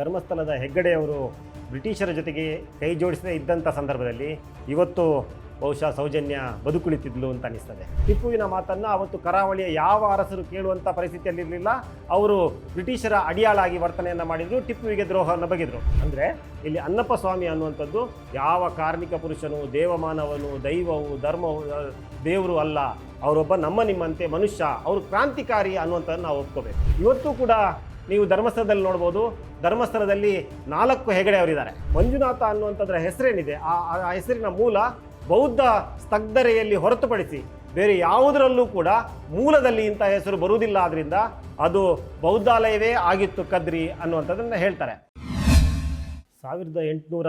ಧರ್ಮಸ್ಥಳದ ಹೆಗ್ಗಡೆಯವರು ಬ್ರಿಟಿಷರ ಜೊತೆಗೆ ಕೈ ಜೋಡಿಸದೇ ಇದ್ದಂಥ ಸಂದರ್ಭದಲ್ಲಿ ಇವತ್ತು ಬಹುಶಃ ಸೌಜನ್ಯ ಬದುಕುಳಿತಿದ್ಲು ಅಂತ ಅನಿಸ್ತದೆ ಟಿಪ್ಪುವಿನ ಮಾತನ್ನು ಅವತ್ತು ಕರಾವಳಿಯ ಯಾವ ಅರಸರು ಕೇಳುವಂಥ ಪರಿಸ್ಥಿತಿಯಲ್ಲಿರಲಿಲ್ಲ, ಅವರು ಬ್ರಿಟಿಷರ ಅಡಿಯಾಳಾಗಿ ವರ್ತನೆಯನ್ನು ಮಾಡಿದ್ರು, ಟಿಪ್ಪುವಿಗೆ ದ್ರೋಹವನ್ನು ಬಗೆದರು. ಅಂದರೆ ಇಲ್ಲಿ ಅನ್ನಪ್ಪ ಸ್ವಾಮಿ ಅನ್ನುವಂಥದ್ದು ಯಾವ ಕಾರ್ಮಿಕ ಪುರುಷನು, ದೇವಮಾನವನು, ದೈವವು, ಧರ್ಮವು ದೇವರು ಅಲ್ಲ, ಅವರೊಬ್ಬ ನಮ್ಮ ನಿಮ್ಮಂತೆ ಮನುಷ್ಯ, ಅವರು ಕ್ರಾಂತಿಕಾರಿ ಅನ್ನುವಂಥದ್ದು ನಾವು ಒಪ್ಕೋಬೇಕು. ಇವತ್ತು ಕೂಡ ನೀವು ಧರ್ಮಸ್ಥಳದಲ್ಲಿ ನೋಡ್ಬೋದು. ಧರ್ಮಸ್ಥಳದಲ್ಲಿ ನಾಲ್ಕು ಹೆಗಡೆ ಅವರಿದ್ದಾರೆ. ಮಂಜುನಾಥ ಅನ್ನುವಂಥದ್ರ ಹೆಸರೇನಿದೆ. ಆ, ಆ- ಹೆಸರಿನ ಮೂಲ ಬೌದ್ಧ ಸ್ತಗ್ಧರೆಯಲ್ಲಿ ಹೊರತುಪಡಿಸಿ ಬೇರೆ ಯಾವುದರಲ್ಲೂ ಕೂಡ ಮೂಲದಲ್ಲಿ ಇಂಥ ಹೆಸರು ಬರುವುದಿಲ್ಲ. ಆದ್ರಿಂದ ಅದು ಬೌದ್ಧಾಲಯವೇ ಆಗಿತ್ತು ಕದ್ರಿ ಅನ್ನುವಂಥದ್ದನ್ನು ಹೇಳ್ತಾರೆ. ಸಾವಿರದ ಎಂಟುನೂರ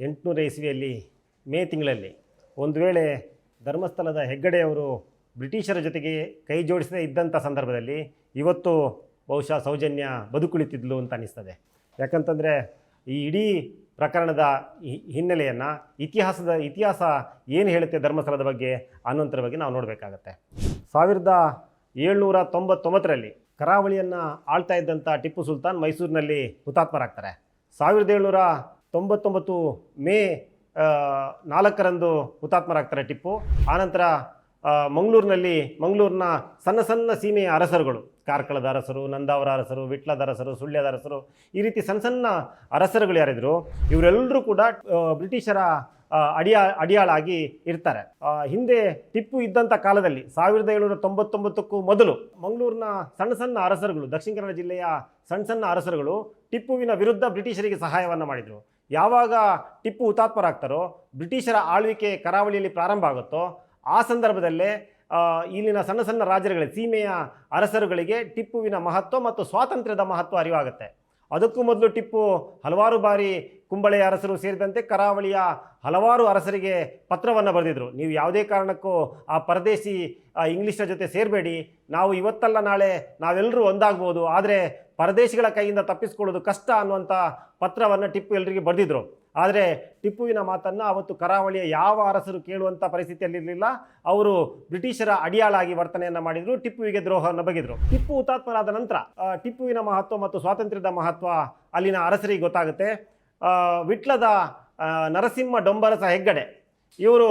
ಎಂಟುನೂರ ಇಸ್ವಿಯಲ್ಲಿ ಮೇ ತಿಂಗಳಲ್ಲಿ ಒಂದು ವೇಳೆ ಧರ್ಮಸ್ಥಳದ ಹೆಗ್ಗಡೆಯವರು ಬ್ರಿಟಿಷರ ಜೊತೆಗೆ ಕೈ ಜೋಡಿಸದೇ ಇದ್ದಂಥ ಸಂದರ್ಭದಲ್ಲಿ ಇವತ್ತು ಬಹುಶಃ ಸೌಜನ್ಯ ಬದುಕುಳಿತಿದ್ಲು ಅಂತ ಅನಿಸ್ತದೆ. ಯಾಕಂತಂದರೆ ಈ ಇಡೀ ಪ್ರಕರಣದ ಹಿನ್ನೆಲೆಯನ್ನು ಇತಿಹಾಸದ ಇತಿಹಾಸ ಏನು ಹೇಳುತ್ತೆ ಧರ್ಮಸ್ಥಳದ ಬಗ್ಗೆ ಅನ್ನೋಂಥರ ಬಗ್ಗೆ ನಾವು ನೋಡಬೇಕಾಗತ್ತೆ. ಸಾವಿರದ ಏಳ್ನೂರ ತೊಂಬತ್ತೊಂಬತ್ತರಲ್ಲಿ ಕರಾವಳಿಯನ್ನು ಆಳ್ತಾ ಇದ್ದಂಥ ಟಿಪ್ಪು ಸುಲ್ತಾನ್ ಮೈಸೂರಿನಲ್ಲಿ ಹುತಾತ್ಮರಾಗ್ತಾರೆ. ಸಾವಿರದ ಏಳ್ನೂರ ತೊಂಬತ್ತೊಂಬತ್ತು ಮೇ ನಾಲ್ಕರಂದು ಹುತಾತ್ಮರಾಗ್ತಾರೆ ಟಿಪ್ಪು. ಆನಂತರ ಮಂಗಳೂರಿನಲ್ಲಿ ಮಂಗಳೂರಿನ ಸಣ್ಣ ಸಣ್ಣ ಸೀಮೆಯ ಅರಸರುಗಳು ಕಾರ್ಕಳದ ಅರಸರು, ನಂದಾವರ ಅರಸರು, ವಿಟ್ಲದ ಅರಸರು, ಸುಳ್ಯದ ಅರಸರು, ಈ ರೀತಿ ಸಣ್ಣ ಸಣ್ಣ ಅರಸರುಗಳು ಯಾರಿದ್ರು, ಇವರೆಲ್ಲರೂ ಕೂಡ ಬ್ರಿಟಿಷರ ಅಡಿಯಾ, ಅಡಿಯಾಳಾಗಿ ಇರ್ತಾರೆ. ಹಿಂದೆ ಟಿಪ್ಪು ಇದ್ದಂಥ ಕಾಲದಲ್ಲಿ ಸಾವಿರದ ಏಳುನೂರ ತೊಂಬತ್ತೊಂಬತ್ತಕ್ಕೂ ಮೊದಲು ಮಂಗಳೂರಿನ ಸಣ್ಣ ಸಣ್ಣ ಅರಸರುಗಳು, ದಕ್ಷಿಣ ಕನ್ನಡ ಜಿಲ್ಲೆಯ ಸಣ್ಣ ಸಣ್ಣ ಅರಸರುಗಳು ಟಿಪ್ಪುವಿನ ವಿರುದ್ಧ ಬ್ರಿಟಿಷರಿಗೆ ಸಹಾಯವನ್ನು ಮಾಡಿದರು. ಯಾವಾಗ ಟಿಪ್ಪು ಹುತಾತ್ಮರಾಗ್ತಾರೋ, ಬ್ರಿಟಿಷರ ಆಳ್ವಿಕೆ ಕರಾವಳಿಯಲ್ಲಿ ಪ್ರಾರಂಭ ಆಗುತ್ತೋ, ಆ ಸಂದರ್ಭದಲ್ಲೇ ಇಲ್ಲಿನ ಸಣ್ಣ ಸಣ್ಣ ರಾಜರುಗಳಿಗೆ ಸೀಮೆಯ ಅರಸರುಗಳಿಗೆ ಟಿಪ್ಪುವಿನ ಮಹತ್ವ ಮತ್ತು ಸ್ವಾತಂತ್ರ್ಯದ ಮಹತ್ವ ಅರಿವಾಗುತ್ತೆ. ಅದಕ್ಕೂ ಮೊದಲು ಟಿಪ್ಪು ಹಲವಾರು ಬಾರಿ ಕುಂಬಳೆಯ ಅರಸರು ಸೇರಿದಂತೆ ಕರಾವಳಿಯ ಹಲವಾರು ಅರಸರಿಗೆ ಪತ್ರವನ್ನು ಬರೆದಿದ್ರು. ನೀವು ಯಾವುದೇ ಕಾರಣಕ್ಕೂ ಆ ಪರದೇಶಿ ಇಂಗ್ಲೀಷರ ಜೊತೆ ಸೇರಬೇಡಿ. ನಾವು ಇವತ್ತಲ್ಲ ನಾಳೆ ನಾವೆಲ್ಲರೂ ಒಂದಾಗ್ಬೋದು. ಆದರೆ ಪರದೇಶಿಗಳ ಕೈಯಿಂದ ತಪ್ಪಿಸ್ಕೊಳ್ಳೋದು ಕಷ್ಟ ಅನ್ನುವಂಥ ಪತ್ರವನ್ನು ಟಿಪ್ಪು ಎಲ್ಲರಿಗೆ ಬರೆದಿದ್ರು. ಆದರೆ ಟಿಪ್ಪುವಿನ ಮಾತನ್ನು ಅವತ್ತು ಕರಾವಳಿಯ ಯಾವ ಅರಸರು ಕೇಳುವಂಥ ಪರಿಸ್ಥಿತಿಯಲ್ಲಿರಲಿಲ್ಲ. ಅವರು ಬ್ರಿಟಿಷರ ಅಡಿಯಾಳಾಗಿ ವರ್ತನೆಯನ್ನು ಮಾಡಿದರು, ಟಿಪ್ಪುವಿಗೆ ದ್ರೋಹವನ್ನು ಬಗೆದರು. ಟಿಪ್ಪು ಹುತಾತ್ಮರಾದ ನಂತರ ಟಿಪ್ಪುವಿನ ಮಹತ್ವ ಮತ್ತು ಸ್ವಾತಂತ್ರ್ಯದ ಮಹತ್ವ ಅಲ್ಲಿನ ಅರಸರಿಗೆ ಗೊತ್ತಾಗುತ್ತೆ. ವಿಟ್ಲದ ನರಸಿಂಹ ಡೊಂಬರಸ ಹೆಗ್ಗಡೆ, ಇವರು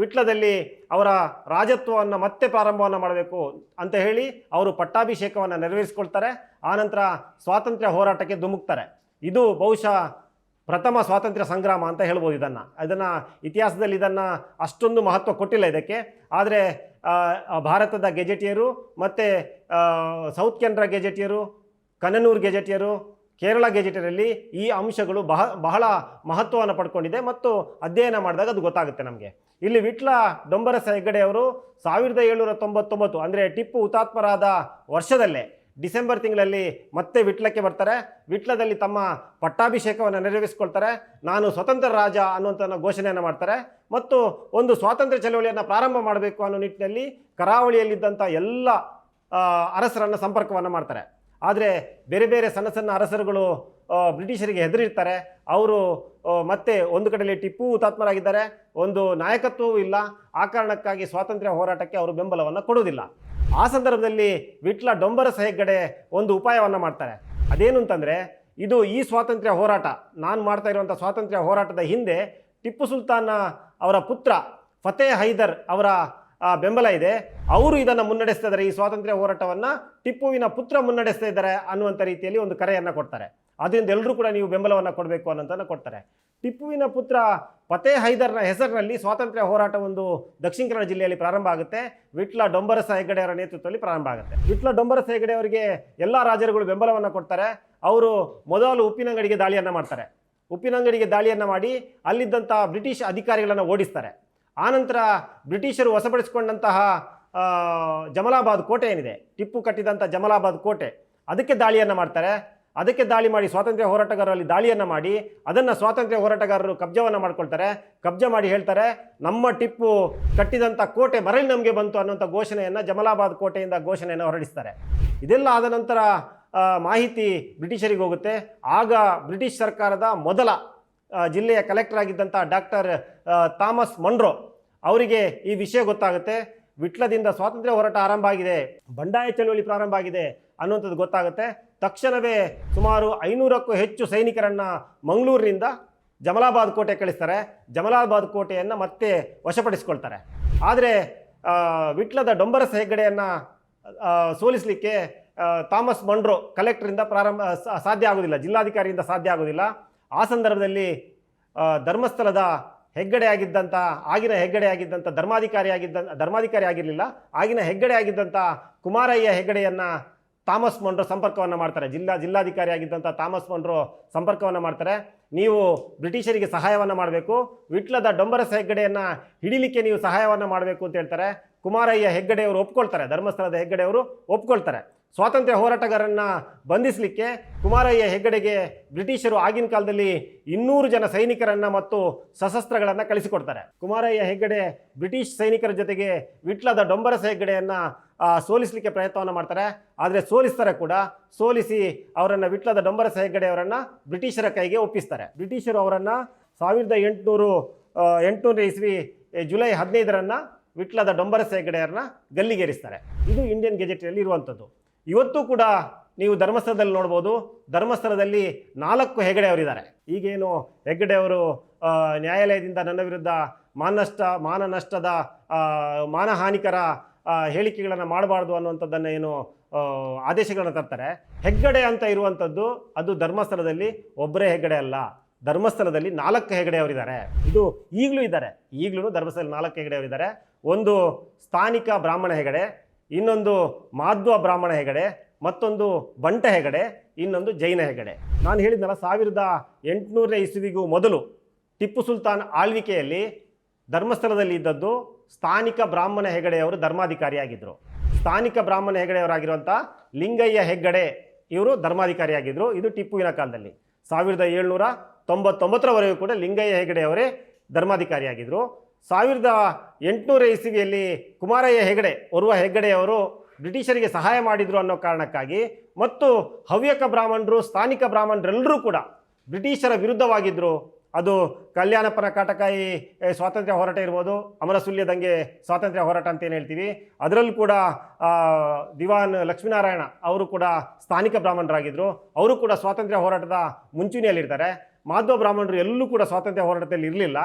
ವಿಟ್ಲದಲ್ಲಿ ಅವರ ರಾಜತ್ವವನ್ನು ಮತ್ತೆ ಪ್ರಾರಂಭವನ್ನು ಮಾಡಬೇಕು ಅಂತ ಹೇಳಿ ಅವರು ಪಟ್ಟಾಭಿಷೇಕವನ್ನು ನೆರವೇರಿಸ್ಕೊಳ್ತಾರೆ. ಆನಂತರ ಸ್ವಾತಂತ್ರ್ಯ ಹೋರಾಟಕ್ಕೆ ಧುಮುಕ್ತಾರೆ. ಇದು ಬಹುಶಃ ಪ್ರಥಮ ಸ್ವಾತಂತ್ರ್ಯ ಸಂಗ್ರಾಮ ಅಂತ ಹೇಳ್ಬೋದು ಇದನ್ನು. ಇದನ್ನು ಇತಿಹಾಸದಲ್ಲಿ ಇದನ್ನು ಅಷ್ಟೊಂದು ಮಹತ್ವ ಕೊಟ್ಟಿಲ್ಲ ಇದಕ್ಕೆ. ಆದರೆ ಭಾರತದ ಗೆಜೆಟಿಯರು ಮತ್ತು South Kanara gazetteer, Cannanore gazetteer, Kerala ಗೆಜೆಟಿಯರಲ್ಲಿ ಈ ಅಂಶಗಳು ಬಹ, ಬಹಳ ಮಹತ್ವವನ್ನು ಪಡ್ಕೊಂಡಿದೆ ಮತ್ತು ಅಧ್ಯಯನ ಮಾಡಿದಾಗ ಅದು ಗೊತ್ತಾಗುತ್ತೆ ನಮಗೆ. ಇಲ್ಲಿ ವಿಟ್ಲ ಡೊಂಬರಸ ಹೆಗ್ಗಡೆಯವರು ಸಾವಿರದ ಏಳ್ನೂರ ತೊಂಬತ್ತೊಂಬತ್ತು, ಅಂದರೆ ಟಿಪ್ಪು ಹುತಾತ್ಮರಾದ ವರ್ಷದಲ್ಲೇ ಡಿಸೆಂಬರ್ ತಿಂಗಳಲ್ಲಿ ಮತ್ತೆ ವಿಟ್ಲಕ್ಕೆ ಬರ್ತಾರೆ. ವಿಟ್ಲದಲ್ಲಿ ತಮ್ಮ ಪಟ್ಟಾಭಿಷೇಕವನ್ನು ನೆರವೇರಿಸ್ಕೊಳ್ತಾರೆ. ನಾನು ಸ್ವತಂತ್ರ ರಾಜ ಅನ್ನುವಂಥ ಘೋಷಣೆಯನ್ನು ಮಾಡ್ತಾರೆ. ಮತ್ತು ಒಂದು ಸ್ವಾತಂತ್ರ್ಯ ಚಳವಳಿಯನ್ನು ಪ್ರಾರಂಭ ಮಾಡಬೇಕು ಅನ್ನೋ ನಿಟ್ಟಿನಲ್ಲಿ ಕರಾವಳಿಯಲ್ಲಿದ್ದಂಥ ಎಲ್ಲ ಅರಸರನ್ನು ಸಂಪರ್ಕವನ್ನು ಮಾಡ್ತಾರೆ. ಆದರೆ ಬೇರೆ ಬೇರೆ ಸಣ್ಣ ಸಣ್ಣ ಅರಸರುಗಳು ಬ್ರಿಟಿಷರಿಗೆ ಹೆದರಿರ್ತಾರೆ. ಅವರು ಮತ್ತೆ ಒಂದು ಕಡೆಯಲ್ಲಿ ಟಿಪ್ಪು ಹುತಾತ್ಮರಾಗಿದ್ದಾರೆ. ಒಂದು ನಾಯಕತ್ವವೂ ಇಲ್ಲ. ಆ ಕಾರಣಕ್ಕಾಗಿ ಸ್ವಾತಂತ್ರ್ಯ ಹೋರಾಟಕ್ಕೆ ಅವರು ಬೆಂಬಲವನ್ನು ಕೊಡುವುದಿಲ್ಲ. ಆ ಸಂದರ್ಭದಲ್ಲಿ ವಿಟ್ಲ ಡೊಂಬರಸ ಹೆಗ್ಗಡೆ ಒಂದು ಉಪಾಯವನ್ನು ಮಾಡ್ತಾರೆ. ಅದೇನು ಅಂತಂದರೆ, ಇದು ಈ ಸ್ವಾತಂತ್ರ್ಯ ಹೋರಾಟ, ನಾನು ಮಾಡ್ತಾ ಇರುವಂಥ ಸ್ವಾತಂತ್ರ್ಯ ಹೋರಾಟದ ಹಿಂದೆ ಟಿಪ್ಪು ಸುಲ್ತಾನ ಅವರ ಪುತ್ರ ಫತೇ ಹೈದರ್ ಅವರ ಬೆಂಬಲ ಇದೆ. ಅವರು ಇದನ್ನು ಮುನ್ನಡೆಸ್ತಾ ಇದ್ದಾರೆ ಈ ಸ್ವಾತಂತ್ರ್ಯ ಹೋರಾಟವನ್ನು. ಟಿಪ್ಪುವಿನ ಪುತ್ರ ಮುನ್ನಡೆಸ್ತಾ ಇದ್ದಾರೆ ಅನ್ನುವಂಥ ರೀತಿಯಲ್ಲಿ ಒಂದು ಕರೆಯನ್ನು ಕೊಡ್ತಾರೆ. ಅದರಿಂದ ಎಲ್ಲರೂ ಕೂಡ ನೀವು ಬೆಂಬಲವನ್ನು ಕೊಡಬೇಕು ಅನ್ನೋದನ್ನು ಕೊಡ್ತಾರೆ. ಟಿಪ್ಪುವಿನ ಪುತ್ರ ಪತೇ ಹೈದರ್ನ ಹೆಸರಿನಲ್ಲಿ ಸ್ವಾತಂತ್ರ್ಯ ಹೋರಾಟ ಒಂದು ದಕ್ಷಿಣ ಕನ್ನಡ ಜಿಲ್ಲೆಯಲ್ಲಿ ಪ್ರಾರಂಭ ಆಗುತ್ತೆ. ವಿಟ್ಲ ಡೊಂಬರಸ ಹೆಗ್ಗಡೆ ಅವರ ನೇತೃತ್ವದಲ್ಲಿ ಪ್ರಾರಂಭ ಆಗುತ್ತೆ. ವಿಟ್ಲ ಡೊಂಬರಸ ಹೆಗ್ಗಡೆ ಅವರಿಗೆ ಎಲ್ಲ ರಾಜರುಗಳು ಬೆಂಬಲವನ್ನು ಕೊಡ್ತಾರೆ. ಅವರು ಮೊದಲು ಉಪ್ಪಿನಂಗಡಿಗೆ ದಾಳಿಯನ್ನು ಮಾಡ್ತಾರೆ. ಉಪ್ಪಿನಂಗಡಿಗೆ ದಾಳಿಯನ್ನು ಮಾಡಿ ಅಲ್ಲಿದ್ದಂಥ ಬ್ರಿಟಿಷ್ ಅಧಿಕಾರಿಗಳನ್ನು ಓಡಿಸ್ತಾರೆ. ಆನಂತರ ಬ್ರಿಟಿಷರು ವಶಪಡಿಸಿಕೊಂಡಂತಹ ಜಮಲಾಬಾದ್ ಕೋಟೆ ಏನಿದೆ, ಟಿಪ್ಪು ಕಟ್ಟಿದಂಥ ಜಮಲಾಬಾದ್ ಕೋಟೆ, ಅದಕ್ಕೆ ದಾಳಿಯನ್ನು ಮಾಡ್ತಾರೆ. ಅದಕ್ಕೆ ದಾಳಿ ಮಾಡಿ ಸ್ವಾತಂತ್ರ್ಯ ಹೋರಾಟಗಾರರಲ್ಲಿ ದಾಳಿಯನ್ನು ಮಾಡಿ, ಅದನ್ನು ಸ್ವಾತಂತ್ರ್ಯ ಹೋರಾಟಗಾರರು ಕಬ್ಜವನ್ನು ಮಾಡ್ಕೊಳ್ತಾರೆ. ಕಬ್ಜ ಮಾಡಿ ಹೇಳ್ತಾರೆ, ನಮ್ಮ ಟಿಪ್ಪು ಕಟ್ಟಿದಂಥ ಕೋಟೆ ಮರಳಿ ನಮಗೆ ಬಂತು ಅನ್ನುವಂಥ ಘೋಷಣೆಯನ್ನು ಜಮಲಾಬಾದ್ ಕೋಟೆಯಿಂದ ಘೋಷಣೆಯನ್ನು ಹೊರಡಿಸ್ತಾರೆ. ಇದೆಲ್ಲ ಆದ ನಂತರ ಮಾಹಿತಿ ಬ್ರಿಟಿಷರಿಗೆ ಹೋಗುತ್ತೆ. ಆಗ ಬ್ರಿಟಿಷ್ ಸರ್ಕಾರದ ಮೊದಲ ಜಿಲ್ಲೆಯ ಕಲೆಕ್ಟರ್ ಆಗಿದ್ದಂಥ ಡಾಕ್ಟರ್ ಥಾಮಸ್ ಮಂಡ್ರೋ ಅವರಿಗೆ ಈ ವಿಷಯ ಗೊತ್ತಾಗುತ್ತೆ. ವಿಟ್ಲದಿಂದ ಸ್ವಾತಂತ್ರ್ಯ ಹೋರಾಟ ಆರಂಭ ಆಗಿದೆ. ಬಂಡಾಯ ಚಳುವಳಿ ಪ್ರಾರಂಭ ಆಗಿದೆ ಅನ್ನುವಂಥದ್ದು ಗೊತ್ತಾಗುತ್ತೆ. ತಕ್ಷಣವೇ ಸುಮಾರು ಐನೂರಕ್ಕೂ ಹೆಚ್ಚು ಸೈನಿಕರನ್ನು ಮಂಗಳೂರಿನಿಂದ ಜಮಲಾಬಾದ್ ಕೋಟೆ ಕಳಿಸ್ತಾರೆ. ಜಮಲಾಬಾದ್ ಕೋಟೆಯನ್ನು ಮತ್ತೆ ವಶಪಡಿಸಿಕೊಳ್ತಾರೆ. ಆದರೆ ವಿಟ್ಲದ ಡೊಂಬರಸ ಹೆಗ್ಗಡೆಯನ್ನು ಸೋಲಿಸಲಿಕ್ಕೆ ಥಾಮಸ್ ಮಂಡ್ರೋ ಕಲೆಕ್ಟ್ರಿಂದ ಪ್ರಾರಂಭ ಸಾಧ್ಯ ಆಗೋದಿಲ್ಲ, ಜಿಲ್ಲಾಧಿಕಾರಿಯಿಂದ ಸಾಧ್ಯ ಆಗೋದಿಲ್ಲ. ಆ ಸಂದರ್ಭದಲ್ಲಿ ಧರ್ಮಸ್ಥಳದ ಹೆಗ್ಗಡೆ ಆಗಿದ್ದಂಥ ಆಗಿನ ಹೆಗ್ಗಡೆ ಆಗಿದ್ದಂಥ ಧರ್ಮಾಧಿಕಾರಿ ಆಗಿದ್ದ, ಧರ್ಮಾಧಿಕಾರಿ ಆಗಿರಲಿಲ್ಲ, ಆಗಿನ ಹೆಗ್ಗಡೆ ಆಗಿದ್ದಂಥ ಕುಮಾರಯ್ಯ ಹೆಗ್ಗಡೆಯನ್ನು ಥಾಮಸ್ ಮಂಡ್ರು ಸಂಪರ್ಕವನ್ನು ಮಾಡ್ತಾರೆ. ಜಿಲ್ಲಾ, ಜಿಲ್ಲಾಧಿಕಾರಿ ಆಗಿದ್ದಂಥ ಥಾಮಸ್ ಮಂಡ್ರು ಸಂಪರ್ಕವನ್ನು ಮಾಡ್ತಾರೆ. ನೀವು ಬ್ರಿಟಿಷರಿಗೆ ಸಹಾಯವನ್ನು ಮಾಡಬೇಕು. ವಿಟ್ಲದ ಡೊಂಬರಸ ಹೆಗ್ಗಡೆಯನ್ನು ಹಿಡಿಲಿಕ್ಕೆ ನೀವು ಸಹಾಯವನ್ನು ಮಾಡಬೇಕು ಅಂತ ಹೇಳ್ತಾರೆ. ಕುಮಾರಯ್ಯ ಹೆಗ್ಗಡೆಯವರು ಒಪ್ಕೊಳ್ತಾರೆ. ಧರ್ಮಸ್ಥಳದ ಹೆಗ್ಗಡೆಯವರು ಒಪ್ಕೊಳ್ತಾರೆ. ಸ್ವಾತಂತ್ರ್ಯ ಹೋರಾಟಗಾರರನ್ನು ಬಂಧಿಸಲಿಕ್ಕೆ ಕುಮಾರಯ್ಯ ಹೆಗ್ಗಡೆಗೆ ಬ್ರಿಟಿಷರು ಆಗಿನ ಕಾಲದಲ್ಲಿ ಇನ್ನೂರು ಜನ ಸೈನಿಕರನ್ನು ಮತ್ತು ಸಶಸ್ತ್ರಗಳನ್ನು ಕಳಿಸಿಕೊಡ್ತಾರೆ. ಕುಮಾರಯ್ಯ ಹೆಗ್ಗಡೆ ಬ್ರಿಟಿಷ್ ಸೈನಿಕರ ಜೊತೆಗೆ ವಿಟ್ಲದ ಡೊಂಬರಸ ಹೆಗ್ಗಡೆಯನ್ನು ಸೋಲಿಸಲಿಕ್ಕೆ ಪ್ರಯತ್ನವನ್ನು ಮಾಡ್ತಾರೆ. ಆದರೆ ಸೋಲಿಸ್ತಾರೆ ಕೂಡ. ಸೋಲಿಸಿ ಅವರನ್ನು ವಿಟ್ಲದ ಡೊಂಬರಸ ಹೆಗ್ಗಡೆಯವರನ್ನು ಬ್ರಿಟಿಷರ ಕೈಗೆ ಒಪ್ಪಿಸ್ತಾರೆ. ಬ್ರಿಟಿಷರು ಅವರನ್ನು ಸಾವಿರದ ಎಂಟುನೂರು ಎಂಟುನೂರು ಇಸ್ವಿ ಜುಲೈ ಹದಿನೈದರನ್ನು ವಿಟ್ಲದ ಡೊಂಬರಸ ಹೆಗ್ಗಡೆಯವರನ್ನ ಗಲ್ಲಿಗೇರಿಸ್ತಾರೆ. ಇದು ಇಂಡಿಯನ್ ಗೆಜೆಟ್ನಲ್ಲಿ ಇರುವಂಥದ್ದು. ಇವತ್ತು ಕೂಡ ನೀವು ಧರ್ಮಸ್ಥಳದಲ್ಲಿ ನೋಡ್ಬೋದು. ಧರ್ಮಸ್ಥಳದಲ್ಲಿ ನಾಲ್ಕು ಹೆಗಡೆಯವರಿದ್ದಾರೆ ಈಗೇನು ಹೆಗ್ಗಡೆ ಅವರು ನ್ಯಾಯಾಲಯದಿಂದ ನನ್ನ ವಿರುದ್ಧ ಮಾನಷ್ಟ ಮಾನನಷ್ಟದ ಮಾನಹಾನಿಕರ ಹೇಳಿಕೆಗಳನ್ನು ಮಾಡಬಾರ್ದು ಅನ್ನುವಂಥದ್ದನ್ನು ಏನು ಆದೇಶಗಳನ್ನು ತರ್ತಾರೆ. ಹೆಗ್ಗಡೆ ಅಂತ ಇರುವಂಥದ್ದು ಅದು ಧರ್ಮಸ್ಥಳದಲ್ಲಿ ಒಬ್ಬರೇ ಹೆಗ್ಗಡೆ ಅಲ್ಲ. ಧರ್ಮಸ್ಥಳದಲ್ಲಿ ನಾಲ್ಕು ಹೆಗಡೆಯವರಿದ್ದಾರೆ ಇದು ಈಗಲೂ ಇದ್ದಾರೆ. ಈಗಲೂ ಧರ್ಮಸ್ಥಳದಲ್ಲಿ ನಾಲ್ಕು ಹೆಗಡೆಯವರಿದ್ದಾರೆ ಒಂದು ಸ್ಥಾನಿಕ ಬ್ರಾಹ್ಮಣ ಹೆಗಡೆ ಇನ್ನೊಂದು ಮಾಧ್ವ ಬ್ರಾಹ್ಮಣ ಹೆಗಡೆ, ಮತ್ತೊಂದು ಬಂಟ ಹೆಗಡೆ, ಇನ್ನೊಂದು ಜೈನ ಹೆಗಡೆ. ನಾನು ಹೇಳಿದ್ನಲ್ಲ, ಸಾವಿರದ ಎಂಟುನೂರನೇ ಇಸುವಿಗೂ ಮೊದಲು ಟಿಪ್ಪು ಸುಲ್ತಾನ್ ಆಳ್ವಿಕೆಯಲ್ಲಿ ಧರ್ಮಸ್ಥಳದಲ್ಲಿ ಇದ್ದದ್ದು ಸ್ಥಾನಿಕ ಬ್ರಾಹ್ಮಣ ಹೆಗಡೆಯವರು ಧರ್ಮಾಧಿಕಾರಿಯಾಗಿದ್ದರು ಸ್ಥಾನಿಕ ಬ್ರಾಹ್ಮಣ ಹೆಗಡೆಯವರಾಗಿರುವಂಥ ಲಿಂಗಯ್ಯ ಹೆಗ್ಗಡೆ ಇವರು ಧರ್ಮಾಧಿಕಾರಿಯಾಗಿದ್ದರು ಇದು ಟಿಪ್ಪುವಿನ ಕಾಲದಲ್ಲಿ. ಸಾವಿರದ ಏಳ್ನೂರ ತೊಂಬತ್ತೊಂಬತ್ತರವರೆಗೂ ಕೂಡ ಲಿಂಗಯ್ಯ ಹೆಗಡೆಯವರೇ ಧರ್ಮಾಧಿಕಾರಿಯಾಗಿದ್ದರು ಸಾವಿರದ ಎಂಟುನೂರ ಇಸವಿಯಲ್ಲಿ ಕುಮಾರಯ್ಯ ಹೆಗಡೆ, ಓರ್ವ ಹೆಗ್ಗಡೆಯವರು ಬ್ರಿಟಿಷರಿಗೆ ಸಹಾಯ ಮಾಡಿದರು ಅನ್ನೋ ಕಾರಣಕ್ಕಾಗಿ ಮತ್ತು ಹವ್ಯಕ ಬ್ರಾಹ್ಮಣರು, ಸ್ಥಾನಿಕ ಬ್ರಾಹ್ಮಣರೆಲ್ಲರೂ ಕೂಡ ಬ್ರಿಟಿಷರ ವಿರುದ್ಧವಾಗಿದ್ದರು ಅದು ಕಲ್ಯಾಣಪರ ಕಾಟಕಾಯಿ ಸ್ವಾತಂತ್ರ್ಯ ಹೋರಾಟ ಇರ್ಬೋದು ಅಮರಸುಲ್ಯ ದಂಗೆ ಸ್ವಾತಂತ್ರ್ಯ ಹೋರಾಟ ಅಂತ ಏನು ಹೇಳ್ತೀವಿ, ಅದರಲ್ಲೂ ಕೂಡ ದಿವಾನ್ ಲಕ್ಷ್ಮೀನಾರಾಯಣ ಅವರು ಕೂಡ ಸ್ಥಾನಿಕ ಬ್ರಾಹ್ಮಣರಾಗಿದ್ದರು ಅವರು ಕೂಡ ಸ್ವಾತಂತ್ರ್ಯ ಹೋರಾಟದ ಮುಂಚೂಣಿಯಲ್ಲಿರ್ತಾರೆ. ಮಾಧವ ಬ್ರಾಹ್ಮಣರು ಎಲ್ಲೂ ಕೂಡ ಸ್ವಾತಂತ್ರ್ಯ ಹೋರಾಟದಲ್ಲಿ ಇರಲಿಲ್ಲ.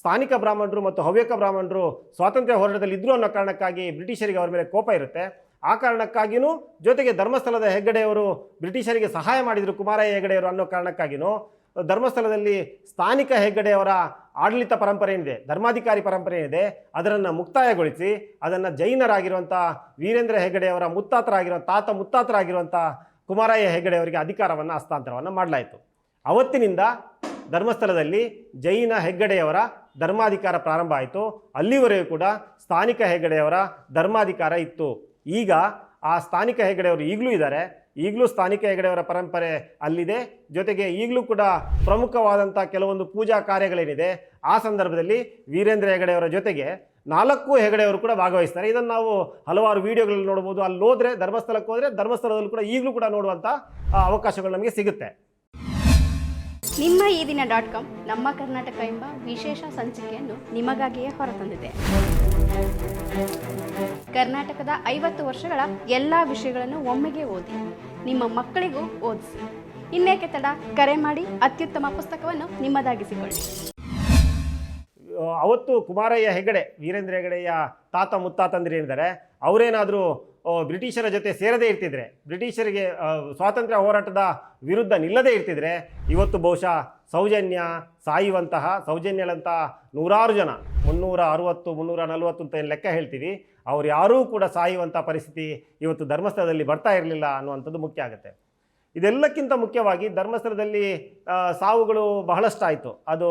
ಸ್ಥಾನಿಕ ಬ್ರಾಹ್ಮಣರು ಮತ್ತು ಹವ್ಯಕ ಬ್ರಾಹ್ಮಣರು ಸ್ವಾತಂತ್ರ್ಯ ಹೋರಾಟದಲ್ಲಿ ಇದ್ದರು ಅನ್ನೋ ಕಾರಣಕ್ಕಾಗಿ ಬ್ರಿಟಿಷರಿಗೆ ಅವರ ಮೇಲೆ ಕೋಪ ಇರುತ್ತೆ. ಆ ಕಾರಣಕ್ಕಾಗಿಯೂ ಜೊತೆಗೆ ಧರ್ಮಸ್ಥಳದ ಹೆಗ್ಗಡೆಯವರು ಬ್ರಿಟಿಷರಿಗೆ ಸಹಾಯ ಮಾಡಿದರು ಕುಮಾರಯ್ಯ ಹೆಗ್ಗಡೆಯವರು ಅನ್ನೋ ಕಾರಣಕ್ಕಾಗಿಯೂ ಧರ್ಮಸ್ಥಳದಲ್ಲಿ ಸ್ಥಾನಿಕ ಹೆಗ್ಗಡೆಯವರ ಆಡಳಿತ ಪರಂಪರೆ ಏನಿದೆ, ಧರ್ಮಾಧಿಕಾರಿ ಪರಂಪರೆ ಏನಿದೆ ಅದನ್ನು ಮುಕ್ತಾಯಗೊಳಿಸಿ, ಅದನ್ನು ಜೈನರಾಗಿರುವಂಥ ವೀರೇಂದ್ರ ಹೆಗ್ಗಡೆಯವರ ಮುತ್ತಾತರಾಗಿರೋ ತಾತ ಮುತ್ತಾತರಾಗಿರುವಂಥ ಕುಮಾರಯ್ಯ ಹೆಗ್ಗಡೆಯವರಿಗೆ ಅಧಿಕಾರವನ್ನು, ಹಸ್ತಾಂತರವನ್ನು ಮಾಡಲಾಯಿತು. ಅವತ್ತಿನಿಂದ ಧರ್ಮಸ್ಥಳದಲ್ಲಿ ಜೈನ ಹೆಗ್ಗಡೆಯವರ ಧರ್ಮಾಧಿಕಾರ ಪ್ರಾರಂಭ ಆಯಿತು. ಅಲ್ಲಿವರೆಗೂ ಕೂಡ ಸ್ಥಾನಿಕ ಹೆಗಡೆಯವರ ಧರ್ಮಾಧಿಕಾರ ಇತ್ತು. ಈಗ ಆ ಸ್ಥಾನಿಕ ಹೆಗಡೆಯವರು ಈಗಲೂ ಇದ್ದಾರೆ. ಈಗಲೂ ಸ್ಥಾನಿಕ ಹೆಗಡೆಯವರ ಪರಂಪರೆ ಅಲ್ಲಿದೆ. ಜೊತೆಗೆ ಈಗಲೂ ಕೂಡ ಪ್ರಮುಖವಾದಂಥ ಕೆಲವೊಂದು ಪೂಜಾ ಕಾರ್ಯಗಳೇನಿದೆ. ಆ ಸಂದರ್ಭದಲ್ಲಿ ವೀರೇಂದ್ರ ಹೆಗಡೆಯವರ ಜೊತೆಗೆ ನಾಲ್ಕು ಹೆಗಡೆಯವರು ಕೂಡ ಭಾಗವಹಿಸ್ತಾರೆ. ಇದನ್ನು ನಾವು ಹಲವಾರು ವಿಡಿಯೋಗಳಲ್ಲಿ ನೋಡ್ಬೋದು ಅಲ್ಲಿ ಹೋದರೆ, ಧರ್ಮಸ್ಥಳಕ್ಕೆ ಹೋದರೆ, ಧರ್ಮಸ್ಥಳದಲ್ಲೂ ಕೂಡ ಈಗಲೂ ಕೂಡ ನೋಡುವಂಥ ಅವಕಾಶಗಳು ನಮಗೆ ಸಿಗುತ್ತೆ. ನಿಮ್ಮ ಈ ದಿನ ಡಾಟ್ ಕಾಮ್, ನಮ್ಮ ಕರ್ನಾಟಕ ಎಂಬ ವಿಶೇಷ ಸಂಚಿಕೆಯನ್ನು ನಿಮಗಾಗಿಯೇ ಹೊರತಂದಿದೆ. ಕರ್ನಾಟಕದ ಐವತ್ತು ವರ್ಷಗಳ ಎಲ್ಲ ವಿಷಯಗಳನ್ನು ಒಮ್ಮೆಗೆ ಓದಿ, ನಿಮ್ಮ ಮಕ್ಕಳಿಗೂ ಓದಿಸಿ. ಇನ್ನೇಕೆ ತಡ? ಕರೆ ಮಾಡಿ, ಅತ್ಯುತ್ತಮ ಪುಸ್ತಕವನ್ನು ನಿಮ್ಮದಾಗಿಸಿಕೊಳ್ಳಿ. ಅವತ್ತು ಕುಮಾರಯ್ಯ ಹೆಗಡೆ ವೀರೇಂದ್ರ ಹೆಗಡೆಯ ತಾತ ಮುತ್ತಾತಂದ್ರೆ ಏನಿದ್ದಾರೆ, ಅವರೇನಾದರೂ ಬ್ರಿಟಿಷರ ಜೊತೆ ಸೇರದೇ ಇರ್ತಿದ್ರೆ, ಬ್ರಿಟಿಷರಿಗೆ ಸ್ವಾತಂತ್ರ್ಯ ಹೋರಾಟದ ವಿರುದ್ಧ ನಿಲ್ಲದೇ ಇರ್ತಿದ್ರೆ, ಇವತ್ತು ಬಹುಶಃ ಸೌಜನ್ಯ ಸಾಯುವಂತಹ ಸೌಜನ್ಯಳಂಥ ನೂರಾರು ಜನ, ಮುನ್ನೂರ ಅರುವತ್ತು, ಮುನ್ನೂರ ನಲವತ್ತು ಅಂತ ಏನು ಲೆಕ್ಕ ಹೇಳ್ತೀವಿ, ಅವ್ರು ಯಾರೂ ಕೂಡ ಸಾಯುವಂಥ ಪರಿಸ್ಥಿತಿ ಇವತ್ತು ಧರ್ಮಸ್ಥಳದಲ್ಲಿ ಬರ್ತಾ ಇರಲಿಲ್ಲ ಅನ್ನುವಂಥದ್ದು ಮುಖ್ಯ ಆಗುತ್ತೆ. ಇದೆಲ್ಲಕ್ಕಿಂತ ಮುಖ್ಯವಾಗಿ ಧರ್ಮಸ್ಥಳದಲ್ಲಿ ಸಾವುಗಳು ಬಹಳಷ್ಟಾಯಿತು. ಅದು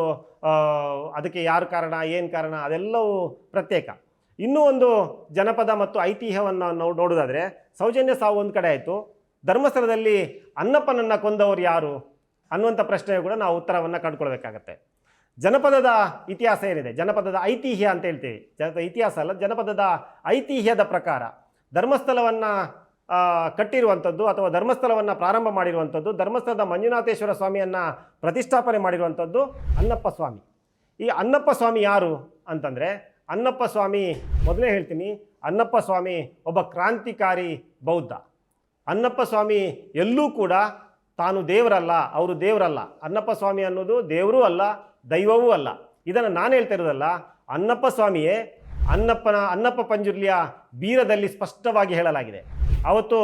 ಅದಕ್ಕೆ ಯಾರು ಕಾರಣ, ಏನು ಕಾರಣ, ಅದೆಲ್ಲವೂ ಪ್ರತ್ಯೇಕ. ಇನ್ನೂ ಒಂದು ಜನಪದ ಮತ್ತು ಐತಿಹ್ಯವನ್ನು ನಾವು ನೋಡೋದಾದರೆ ಸೌಜನ್ಯ ಸಾವು ಒಂದು ಕಡೆ ಆಯಿತು. ಧರ್ಮಸ್ಥಳದಲ್ಲಿ ಅನ್ನಪ್ಪನನ್ನು ಕೊಂದವರು ಯಾರು ಅನ್ನುವಂಥ ಪ್ರಶ್ನೆಯು ಕೂಡ ನಾವು ಉತ್ತರವನ್ನು ಕಂಡುಕೊಳ್ಬೇಕಾಗತ್ತೆ. ಜನಪದದ ಇತಿಹಾಸ ಏನಿದೆ? ಜನಪದದ ಐತಿಹ್ಯ ಅಂತ ಹೇಳ್ತೀವಿ. ಜನಪದ ಇತಿಹಾಸ ಅಲ್ಲ, ಜನಪದದ ಐತಿಹ್ಯದ ಪ್ರಕಾರ ಧರ್ಮಸ್ಥಳವನ್ನು ಕಟ್ಟಿರುವಂಥದ್ದು ಅಥವಾ ಧರ್ಮಸ್ಥಳವನ್ನು ಪ್ರಾರಂಭ ಮಾಡಿರುವಂಥದ್ದು, ಧರ್ಮಸ್ಥಳದ ಮಂಜುನಾಥೇಶ್ವರ ಸ್ವಾಮಿಯನ್ನು ಪ್ರತಿಷ್ಠಾಪನೆ ಮಾಡಿರುವಂಥದ್ದು ಅನ್ನಪ್ಪ ಸ್ವಾಮಿ. ಈ ಅನ್ನಪ್ಪ ಸ್ವಾಮಿ ಯಾರು ಅಂತಂದರೆ ಅನ್ನಪ್ಪ ಸ್ವಾಮಿ ಮೊದಲೇ ಹೇಳ್ತೀನಿ ಅನ್ನಪ್ಪ ಸ್ವಾಮಿ ಒಬ್ಬ ಕ್ರಾಂತಿಕಾರಿ ಬೌದ್ಧ. ಅನ್ನಪ್ಪ ಸ್ವಾಮಿ ಎಲ್ಲೂ ಕೂಡ ತಾನು ದೇವರಲ್ಲ, ಅವರು ದೇವರಲ್ಲ. ಅನ್ನಪ್ಪ ಸ್ವಾಮಿ ಅನ್ನೋದು ದೇವರೂ ಅಲ್ಲ, ದೈವವೂ ಅಲ್ಲ. ಇದನ್ನು ನಾನು ಹೇಳ್ತಾ ಇರೋದಲ್ಲ ಅನ್ನಪ್ಪ ಸ್ವಾಮಿಯೇ ಅನ್ನಪ್ಪನ ಅನ್ನಪ್ಪ ಪಂಜುರ್ಲಿಯ ಬೀರದಲ್ಲಿ ಸ್ಪಷ್ಟವಾಗಿ ಹೇಳಲಾಗಿದೆ. ಅವತ್ತು